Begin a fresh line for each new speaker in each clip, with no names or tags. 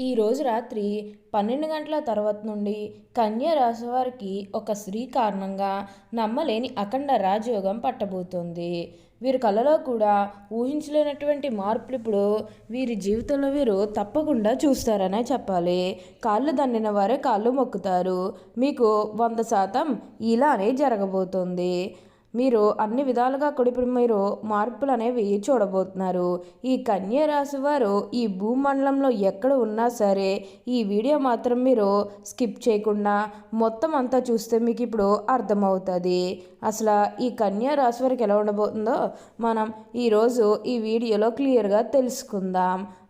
ఈరోజు రాత్రి పన్నెండు గంటల తర్వాత నుండి కన్య రాశి వారికి ఒక స్త్రీ కారణంగా నమ్మలేని అఖండ రాజయోగం పట్టబోతోంది. వీరి కళలో కూడా ఊహించలేనటువంటి మార్పులు ఇప్పుడు వీరి జీవితంలో వీరు తప్పకుండా చూస్తారనే చెప్పాలి. కాళ్ళు దండిన వారే కాళ్ళు మొక్కుతారు. మీకు వంద శాతం ఇలానే జరగబోతోంది. మీరు అన్ని విధాలుగా కూడా ఇప్పుడు మీరు మార్పులు అనేవి చూడబోతున్నారు. ఈ కన్య రాశి వారు ఈ భూమండలంలో ఎక్కడ ఉన్నా సరే ఈ వీడియో మాత్రం మీరు స్కిప్ చేయకుండా మొత్తం అంతా చూస్తే మీకు ఇప్పుడు అర్థమవుతుంది. అసలు ఈ కన్య రాశి వారికి ఎలా ఉండబోతుందో మనం ఈరోజు ఈ వీడియోలో క్లియర్గా తెలుసుకుందాం.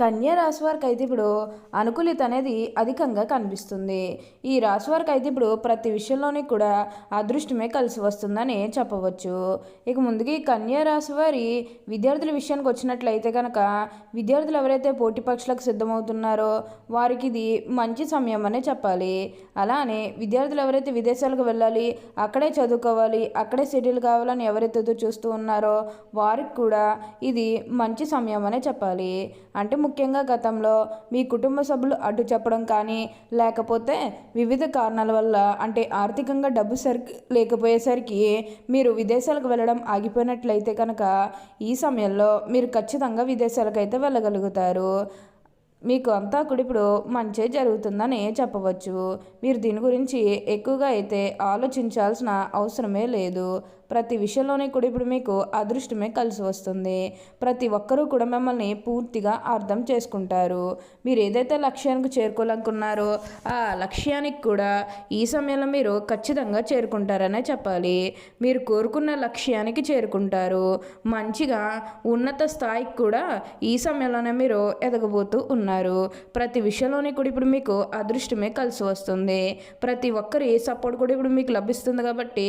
కన్యా రాశి వారికి అయితే ఇప్పుడు అనుకూలిత అనేది అధికంగా కనిపిస్తుంది. ఈ రాశి వారికి అయితే ఇప్పుడు ప్రతి విషయంలోని కూడా అదృష్టమే కలిసి వస్తుందని చెప్పవచ్చు. ఇక ముందుగా ఈ కన్యా రాశి వారి విద్యార్థుల విషయానికి వచ్చినట్లయితే కనుక విద్యార్థులు ఎవరైతే పోటీ పక్షులకు సిద్ధమవుతున్నారో వారికి ఇది మంచి సమయం అనే చెప్పాలి. అలానే విద్యార్థులు ఎవరైతే విదేశాలకు వెళ్ళాలి అక్కడే చదువుకోవాలి అక్కడే సెటిల్ కావాలని ఎవరైతే చూస్తూ ఉన్నారో వారికి కూడా ఇది మంచి సమయం అనే చెప్పాలి. అంటే ముఖ్యంగా గతంలో మీ కుటుంబ సభ్యులు అడ్డు చెప్పడం కానీ లేకపోతే వివిధ కారణాల వల్ల అంటే ఆర్థికంగా డబ్బు సరి లేకపోయేసరికి మీరు విదేశాలకు వెళ్ళడం ఆగిపోయినట్లయితే కనుక ఈ సమయంలో మీరు ఖచ్చితంగా విదేశాలకు అయితే వెళ్ళగలుగుతారు. మీకు అంతా కూడా ఇప్పుడు మంచి జరుగుతుందని చెప్పవచ్చు. మీరు దీని గురించి ఎక్కువగా అయితే ఆలోచించాల్సిన అవసరమే లేదు. ప్రతి విషయంలోనే కూడా ఇప్పుడు మీకు అదృష్టమే కలిసి వస్తుంది. ప్రతి ఒక్కరూ కూడా మిమ్మల్ని పూర్తిగా అర్థం చేసుకుంటారు. మీరు ఏదైతే లక్ష్యానికి చేరుకోవాలనుకున్నారో ఆ లక్ష్యానికి కూడా ఈ సమయంలో మీరు ఖచ్చితంగా చేరుకుంటారనే చెప్పాలి. మీరు కోరుకున్న లక్ష్యానికి చేరుకుంటారు. మంచిగా ఉన్నత స్థాయికి కూడా ఈ సమయంలోనే మీరు ఎదగబోతూ ఉన్నారు. ప్రతి విషయంలోనే కూడా ఇప్పుడు మీకు అదృష్టమే కలిసి వస్తుంది. ప్రతి ఒక్కరి సపోర్ట్ కూడా ఇప్పుడు మీకు లభిస్తుంది కాబట్టి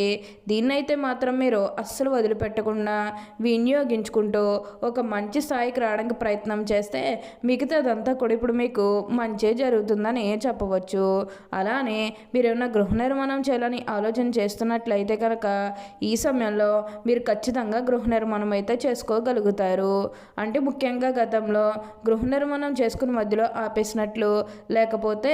దీన్నైతే మాత్రం మీరు అస్సలు వదిలిపెట్టకుండా వినియోగించుకుంటూ ఒక మంచి స్థాయికి రావడానికి ప్రయత్నం చేస్తే మిగతాదంతా కూడా ఇప్పుడు మీకు మంచి జరుగుతుందని చెప్పవచ్చు. అలానే మీరు ఏమైనా గృహ నిర్మాణం చేయాలని ఆలోచన చేస్తున్నట్లయితే కనుక ఈ సమయంలో మీరు ఖచ్చితంగా గృహ నిర్మాణం అయితే చేసుకోగలుగుతారు. అంటే ముఖ్యంగా గతంలో గృహ నిర్మాణం చేసుకుని మధ్యలో ఆపేసినట్లు లేకపోతే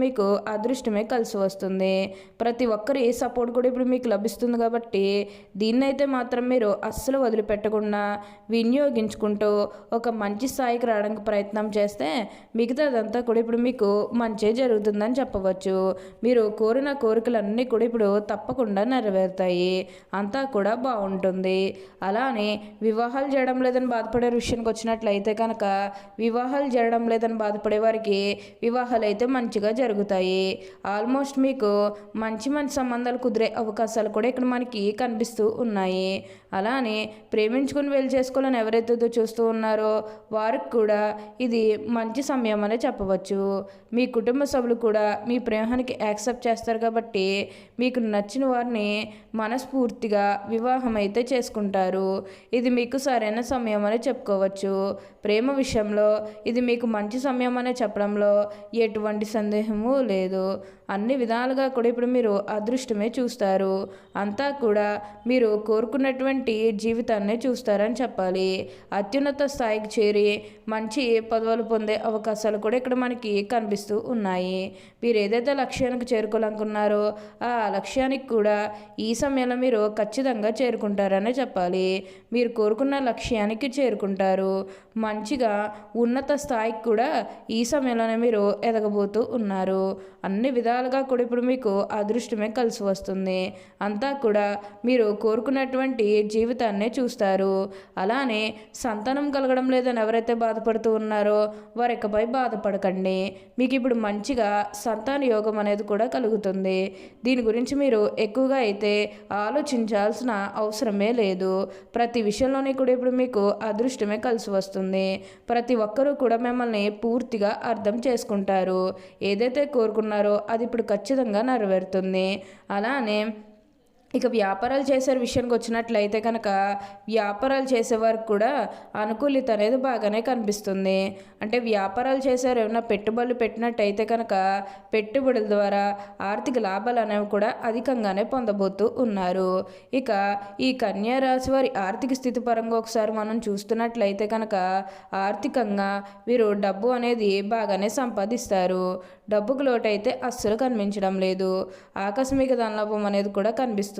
మీకు అదృష్టమే కలిసి వస్తుంది. ప్రతి ఒక్కరి సపోర్ట్ కూడా ఇప్పుడు మీకు లభిస్తుంది కాబట్టి దీన్నైతే మాత్రం మీరు అస్సలు వదిలిపెట్టకుండా వినియోగించుకుంటూ ఒక మంచి స్థాయికి రావడానికి ప్రయత్నం చేస్తే మిగతాదంతా కూడా ఇప్పుడు మీకు మంచి జరుగుతుందని చెప్పవచ్చు. మీరు కోరిన కోరికలన్నీ కూడా ఇప్పుడు తప్పకుండా నెరవేరుతాయి. అంతా కూడా బాగుంటుంది. అలానే వివాహాలు చేయడం లేదని బాధపడే విషయానికి వచ్చినట్లయితే కనుక వివాహాలు జరగడం లేదని బాధపడే వారికి వివాహాలు అయితే మంచిగా జరుగుతాయి. జరుగుతాయి ఆల్మోస్ట్ మీకు మంచి మంచి సంబంధాలు కుదిరే అవకాశాలు కూడా ఇక్కడ మనకి కనిపిస్తూ ఉన్నాయి. అలానే ప్రేమించుకుని వెళ్ళి చేసుకోవాలని ఎవరైతే చూస్తూ ఉన్నారో వారికి కూడా ఇది మంచి సమయం అనే చెప్పవచ్చు. మీ కుటుంబ సభ్యులు కూడా మీ ప్రేమానికి యాక్సెప్ట్ చేస్తారు కాబట్టి మీకు నచ్చిన వారిని మనస్ఫూర్తిగా వివాహం అయితే చేసుకుంటారు. ఇది మీకు సరైన సమయం అని చెప్పుకోవచ్చు. ప్రేమ విషయంలో ఇది మీకు మంచి సమయం అనే చెప్పడంలో ఎటువంటి సందేహం సందేహము లేదు అన్ని విధాలుగా కూడా ఇప్పుడు మీరు అదృష్టమే చూస్తారు. అంతా కూడా మీరు కోరుకున్నటువంటి జీవితాన్ని చూస్తారని చెప్పాలి. అత్యున్నత స్థాయికి చేరి మంచి పదవులు పొందే అవకాశాలు కూడా ఇక్కడ మనకి కనిపిస్తూ ఉన్నాయి. మీరు ఏదైతే లక్ష్యానికి చేరుకోవాలనుకున్నారో ఆ లక్ష్యానికి కూడా ఈ సమయంలో మీరు ఖచ్చితంగా చేరుకుంటారనే చెప్పాలి. మీరు కోరుకున్న లక్ష్యానికి చేరుకుంటారు. మంచిగా ఉన్నత స్థాయికి కూడా ఈ సమయంలోనే మీరు ఎదగబోతూ ఉన్నారు. అన్ని విధాలుగా కూడా ఇప్పుడు మీకు అదృష్టమే కలిసి వస్తుంది. అంతా కూడా మీరు కోరుకున్నటువంటి జీవితాన్నే చూస్తారు. అలానే సంతానం కలగడం లేదని ఎవరైతే బాధపడుతూ ఉన్నారో వారు ఇకపై బాధపడకండి. మీకు ఇప్పుడు మంచిగా సంతాన యోగం అనేది కూడా కలుగుతుంది. దీని గురించి మీరు ఎక్కువగా అయితే ఆలోచించాల్సిన అవసరమే లేదు. ప్రతి విషయంలోనే కూడా ఇప్పుడు మీకు అదృష్టమే కలిసి వస్తుంది. ప్రతి ఒక్కరూ కూడా మిమ్మల్ని పూర్తిగా అర్థం చేసుకుంటారు. ఏదైతే కోరుకున్నారో అది ఇప్పుడు ఖచ్చితంగా నెరవేరుతుంది. అలానే ఇక వ్యాపారాలు చేసే విషయానికి వచ్చినట్లయితే కనుక వ్యాపారాలు చేసేవారికి కూడా అనుకూలిత అనేది బాగానే కనిపిస్తుంది. అంటే వ్యాపారాలు చేసేవారు ఏమైనా పెట్టుబడులు పెట్టినట్టయితే కనుక పెట్టుబడుల ద్వారా ఆర్థిక లాభాలు అనేవి కూడా అధికంగానే పొందబోతూ ఉన్నారు. ఇక ఈ కన్యా రాశి వారి ఆర్థిక స్థితి పరంగా ఒకసారి మనం చూస్తున్నట్లయితే కనుక ఆర్థికంగా వీరు డబ్బు అనేది బాగానే సంపాదిస్తారు. డబ్బుకు లోటైతే అస్సలు కనిపించడం లేదు. ఆకస్మిక ధనలాభం అనేది కూడా కనిపిస్తుంది.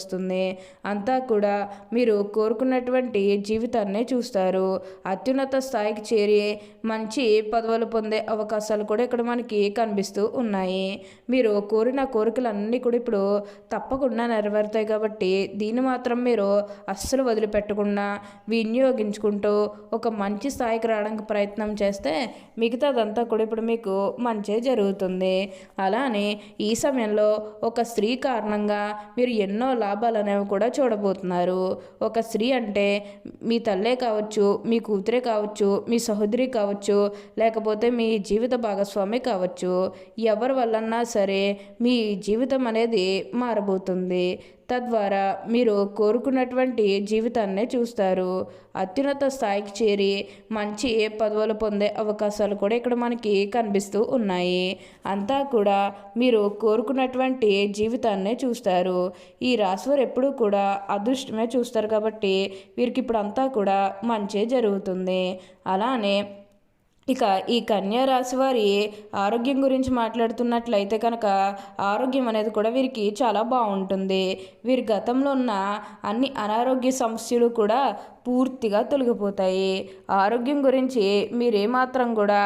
వస్తుంది. అంతా కూడా మీరు కోరుకున్నటువంటి జీవితాన్నే చూస్తారు. అత్యున్నత స్థాయికి చేరి మంచి పదవులు పొందే అవకాశాలు కూడా ఇక్కడ మనకి కనిపిస్తూ ఉన్నాయి. మీరు కోరిన కోరికలన్నీ కూడా ఇప్పుడు తప్పకుండా నెరవేరుతాయి కాబట్టి దీన్ని మాత్రం మీరు అస్సలు వదిలిపెట్టకుండా వినియోగించుకుంటూ ఒక మంచి స్థాయికి రావడానికి ప్రయత్నం చేస్తే మిగతాదంతా కూడా ఇప్పుడు మీకు మంచి జరుగుతుంది. అలానే ఈ సమయంలో ఒక స్త్రీ కారణంగా మీరు ఎన్నో లాభాలు అనేవి కూడా చూడబోతున్నారు. ఒక స్త్రీ అంటే మీ తల్లే కావచ్చు మీ కూతురే కావచ్చు మీ సహోదరి కావచ్చు లేకపోతే మీ జీవిత భాగస్వామి కావచ్చు. ఎవరి వల్లన్నా సరే మీ జీవితం అనేది మారబోతుంది. తద్వారా మీరు కోరుకున్నటువంటి జీవితాన్నే చూస్తారు. అత్యున్నత స్థాయికి చేరి మంచి పదవులు పొందే అవకాశాలు కూడా ఇక్కడ మనకి కనిపిస్తూ ఉన్నాయి. అంతా కూడా మీరు కోరుకున్నటువంటి జీవితాన్నే చూస్తారు. ఈ రాశివారు ఎప్పుడూ కూడా అదృష్టమే చూస్తారు కాబట్టి వీరికి ఇప్పుడు అంతా కూడా మంచే జరుగుతుంది. అలానే ఇక ఈ కన్యా రాశి వారి ఆరోగ్యం గురించి మాట్లాడుతున్నట్లయితే కనుక ఆరోగ్యం అనేది కూడా వీరికి చాలా బాగుంటుంది. వీరి గతంలో ఉన్న అన్ని అనారోగ్య సమస్యలు కూడా పూర్తిగా తొలగిపోతాయి. ఆరోగ్యం గురించి మీరేమాత్రం కూడా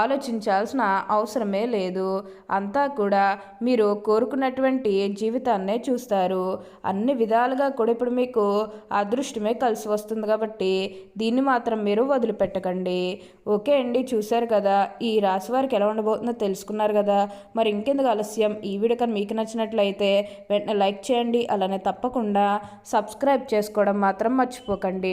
ఆలోచించాల్సిన అవసరమే లేదు. అంతా కూడా మీరు కోరుకున్నటువంటి జీవితాన్నే చూస్తారు. అన్ని విధాలుగా కూడా ఇప్పుడు మీకు అదృష్టమే కలిసి వస్తుంది కాబట్టి దీన్ని మాత్రం మీరు వదిలిపెట్టకండి. ఓకే అండి చూశారు కదా ఈ రాశి వారికి ఎలా ఉండబోతుందో తెలుసుకున్నారు కదా. మరి ఇంకెందుకు ఆలస్యం? ఈ వీడియో కానీ మీకు నచ్చినట్లయితే వెంటనే లైక్ చేయండి. అలానే తప్పకుండా సబ్స్క్రైబ్ చేసుకోవడం మాత్రం మర్చిపోకండి.